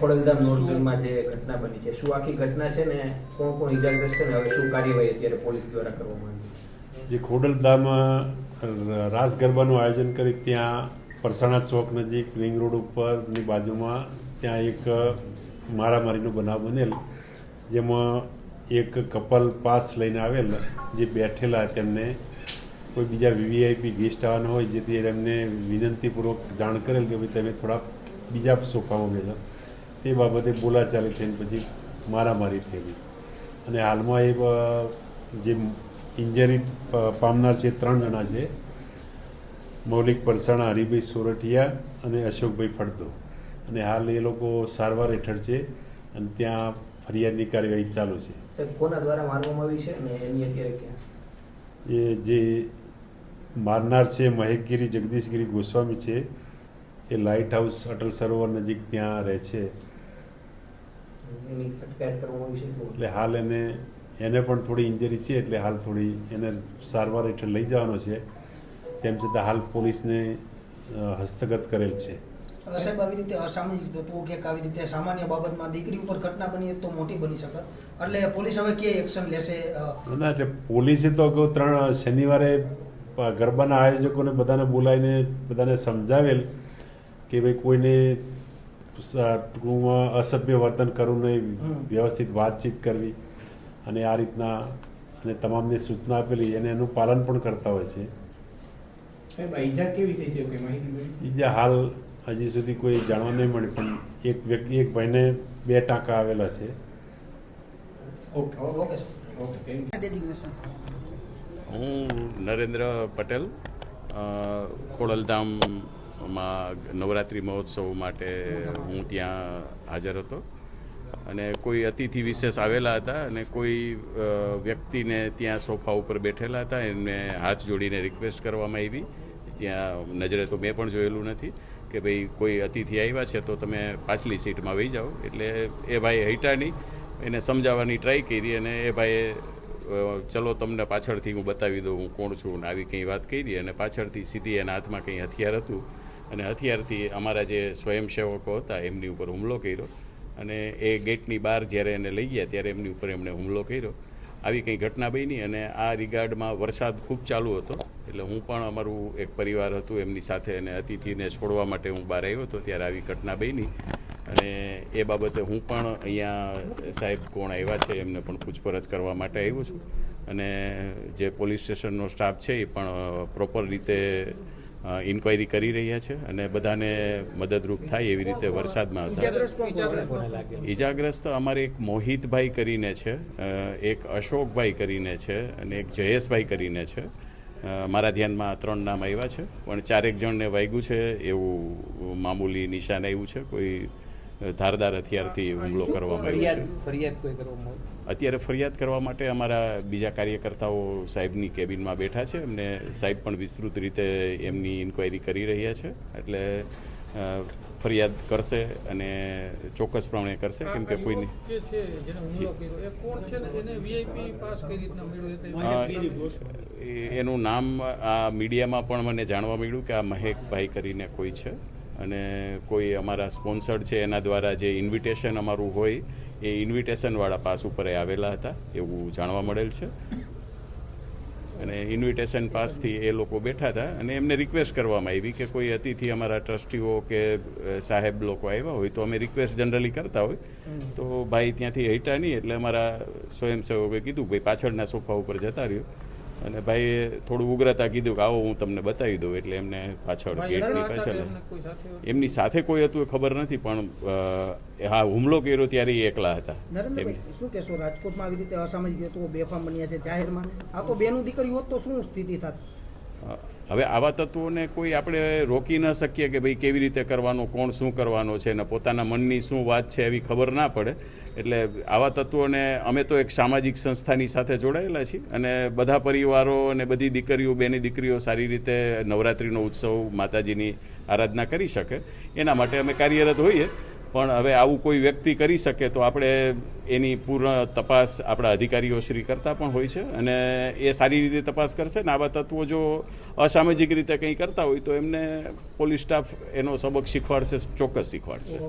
ખોડલધામ નોર્ધનમાં જે ઘટના બની છે, શું આખી ઘટના છે ને કોણ કોણ ઇજાગ્રસ્ત છે ને હવે શું કાર્યવાહી અત્યારે પોલીસ દ્વારા કરવામાં આવી જે ખોડલધામમાં રાસ ગરબાનું આયોજન કરી ત્યાં પરસાણા ચોક નજીક રિંગ રોડ ઉપરની બાજુમાં ત્યાં એક મારામારીનો બનાવ બનેલ, જેમાં એક કપલ પાસ લઈને આવેલ, જે બેઠેલા તેમને કોઈ બીજા વીવીઆઈપી ગેસ્ટ આવવાના હોય, જેથી એમને વિનંતીપૂર્વક જાણ કરેલ કે ભાઈ તમે થોડા બીજા સોફામાં બેસો તે બાબતે બોલાચાલી થઈને પછી મારામારી થયેલી અને હાલમાં એ જે ઇન્જરી પામનાર છે ત્રણ જણા છે મૌલિક પરસાણા હરિભાઈ સોરઠિયા અને અશોકભાઈ ફળદો. અને હાલ એ લોકો સારવાર હેઠળ છે અને ત્યાં ફરિયાદની કાર્યવાહી ચાલુ છે. કોના દ્વારા મારવામાં આવી છે અને એની અત્યારે ક્યાં? એ જે મારનાર છે મહેકગીરી જગદીશગીરી ગોસ્વામી છે એ લાઇટ હાઉસ અટલ સરોવર નજીક ત્યાં રહે છે? એટલે હાલ એને એને પણ થોડી ઇન્જરી છે એટલે હાલ થોડી એને સારવાર હેઠળ લઈ જવાનો છે. તેમ છતાં હાલ પોલીસને હસ્તગત કરેલ છે. સાહેબ આવી રીતે અસામાજિક તત્વો કે આવી રીતે સામાન્ય બાબતમાં દીકરી ઉપર ઘટના બની તો મોટી બની શકે. એટલે પોલીસ હવે કે એક્શન લેશે ના એટલે પોલીસે તો ત્રણ શનિવારે ગરબાના આયોજકોને બધાને બોલાવીને બધાને સમજાવેલ. કે ભાઈ કોઈને ટૂંકમાં અસભ્ય વર્તન કરવું નહીં વ્યવસ્થિત વાતચીત કરવી. અને આ રીતના અને તમામને સૂચના આપેલી અને એનું પાલન પણ કરતા હોય છે. ઈજા કેવી થઈ છે કોઈ માહિતી મળી? બીજા હાલ હજી સુધી કોઈ જાણવા નહીં મળે પણ એક વ્યક્તિ એક ભાઈને બે ટાંકા આવેલા છે. હું નરેન્દ્ર પટેલ અ, ખોડલધામમાં નવરાત્રિ મહોત્સવ માટે હું ત્યાં હાજર હતો. અને કોઈ અતિથિ વિશેષ આવેલા હતા અને કોઈ વ્યક્તિને ત્યાં સોફા ઉપર બેઠેલા હતા, એમને હાથ જોડીને રિક્વેસ્ટ કરવામાં આવી. ત્યાં નજરે તો મેં પણ જોયેલું નથી કે ભાઈ કોઈ અતિથિ આવ્યા છે તો તમે પાછલી સીટમાં વહી જાઓ. એટલે એ ભાઈ હૈટાણી એને સમજાવવાની ટ્રાય કરી અને એ ભાઈએ ચલો તમને પાછળથી હું બતાવી દઉં હું કોણ છું ને આવી કંઈ વાત કરી અને પાછળથી સીધી એના હાથમાં કંઈ હથિયાર હતું અને હથિયારથી અમારા જે સ્વયંસેવકો હતા એમની ઉપર હુમલો કર્યો અને એ ગેટની બહાર જ્યારે એને લઈ ગયા ત્યારે એમની ઉપર એમણે હુમલો કર્યો. આવી કંઈ ઘટના બની અને આ રિગાર્ડમાં વરસાદ ખૂબ ચાલુ હતો. એટલે હું પણ અમારું એક પરિવાર હતું, એમની સાથે અને અતિથિને છોડવા માટે હું બહાર આવ્યો હતો ત્યારે આવી ઘટના બની. અને એ બાબતે હું પણ અહીંયા સાહેબ કોણ આવ્યા છે એમને પણ પૂછપરછ કરવા માટે આવ્યો છું. અને જે પોલીસ સ્ટેશનનો સ્ટાફ છે એ પણ પ્રોપર રીતે ઇન્ક્વાયરી કરી રહ્યા છે અને બધાને મદદરૂપ થાય એવી રીતે વરસાદમાં હતા? ઈજાગ્રસ્ત અમારે એક મોહિતભાઈ કરીને છે એક અશોકભાઈ કરીને છે અને એક જયેશભાઈ કરીને છે. મારા ધ્યાનમાં ત્રણ નામ આવ્યા છે પણ ચારેક જણને વાગ્યું છે એવું મામૂલી નિશાન આવ્યું છે. કોઈ ધારદાર હથિયારથી હુમલો કરવામાં આવ્યો છે? અત્યારે ફરિયાદ કરવા માટે અમારા બીજા કાર્યકર્તાઓ સાહેબની કેબિનમાં બેઠા છે. એમને સાહેબ પણ વિસ્તૃત રીતે એમની ઇન્ક્વાયરી કરી રહ્યા છે. એટલે ફરિયાદ કરશે અને ચોક્કસપણે કરશે. કેમ કે કોઈની જે છે જેને હુમલો કર્યો એ કોણ છે ને? એને વીઆઈપી પાસ કઈ એનું નામ આ મીડિયામાં પણ મને જાણવા મળ્યું કે આ મહેકભાઈ કરીને કોઈ છે. અને કોઈ અમારા સ્પોન્સર્ડ છે, એના દ્વારા જે ઇન્વિટેશન અમારું હોય, એ ઇન્વિટેશનવાળા પાસ ઉપર આવેલા હતા, એવું જાણવા મળેલ છે. અને ઇન્વિટેશન પાસથી એ લોકો બેઠા હતા અને એમને રિક્વેસ્ટ કરવામાં આવી કે કોઈ અતિથિ અમારા ટ્રસ્ટીઓ કે સાહેબ લોકો આવ્યા હોય તો અમે રિક્વેસ્ટ જનરલી કરતા હોય. તો ભાઈ ત્યાંથી હટ્યા નહીં, એટલે અમારા સ્વયંસેવકોએ કીધું, ભાઈ પાછળના સોફા ઉપર જતા રહ્યો. અને ભાઈએ થોડું ઉગ્રતા કીધું કે આવો હું તમને બતાવી દઉં એટલે એમને પાછળ ગેટની પાછળ એમને સાથે કોઈ હતું એ ખબર નથી પણ હા હુમલો કર્યો ત્યારે એ એકલા હતા. શું કહેશો? રાજકોટમાં આવી રીતે અસામાજિક તત્વો બેફામ બન્યા છે જાહેરમાં? આ તો બેનું દીકરી હોત તો શું સ્થિતિ થાત? હવે આવા તત્વોને કોઈ આપણે રોકી ન શકીએ કે ભાઈ કેવી રીતે કરવાનો, કોણ શું કરવાનો છે ને પોતાના મનની શું વાત છે એવી ખબર ના પડે. એટલે આવા તત્વોને અમે તો એક સામાજિક સંસ્થાની સાથે જોડાયેલા છીએ અને બધા પરિવારો અને બધી દીકરીઓ, બેની દીકરીઓ સારી રીતે નવરાત્રિનો ઉત્સવ માતાજીની આરાધના કરી શકે. એના માટે અમે કાર્યરત હોઈએ. પણ હવે આવું કોઈ વ્યક્તિ કરી શકે તો આપણે એની પૂર્ણ તપાસ આપણા અધિકારીઓ શ્રી કરતા પણ હોય છે અને એ સારી રીતે તપાસ કરશે ને આવા તત્વો જો અસામાજિક રીતે કંઈ કરતા હોય તો એમને પોલીસ સ્ટાફ એનો સબક શીખવાડશે, ચોક્કસ શીખવાડશે.